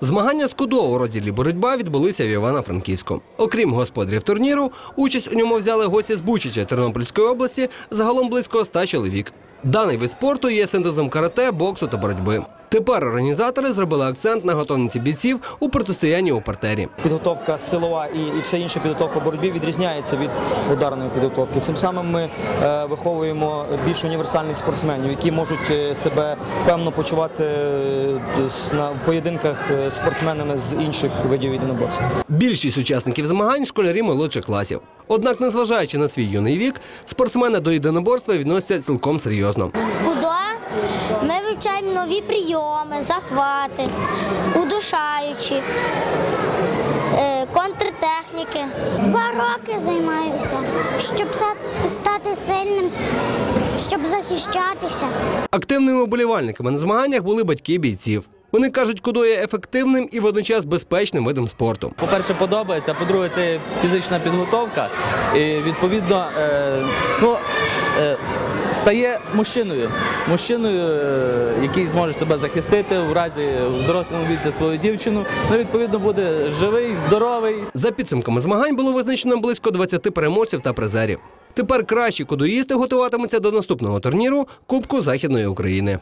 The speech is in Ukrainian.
Змагання з кудо у розділі боротьба відбулися в Івано-Франківську. Окрім господарів турніру, участь у ньому взяли гості з Бучича Тернопільської області, загалом близько 100 чоловік. Даний вид спорту є синтезом карате, боксу та боротьби. Тепер організатори зробили акцент на готовність бійців у протистоянні у партері. Підготовка силова і, і вся інша підготовка боротьбі відрізняється від ударної підготовки. Цим самим ми е, виховуємо більш універсальних спортсменів, які можуть е, себе певно почувати е, на в поєдинках з спортсменами з інших видів єдиноборств. Більшість учасників змагань школярі молодших класів. Однак, незважаючи на свій юний вік, спортсмени до єдиноборства відносяться цілком серйозно. Нові прийоми, захвати, удушаючі, е, контртехніки. Два роки займаюся, щоб стати сильним, щоб захищатися. Активними вболівальниками на змаганнях були батьки бійців. Вони кажуть, кудо є ефективним і водночас безпечним видом спорту. По-перше, подобається, по-друге, це фізична підготовка. І відповідно, е, ну, е, стає мужчиною. Мужчиною, е, який зможе себе захистити в разі в дорослому віці свою дівчину. Ну, відповідно, буде живий, здоровий. За підсумками змагань було визначено близько 20 переможців та призерів. Тепер кращі кудоїсти готуватимуться до наступного турніру Кубку Західної України.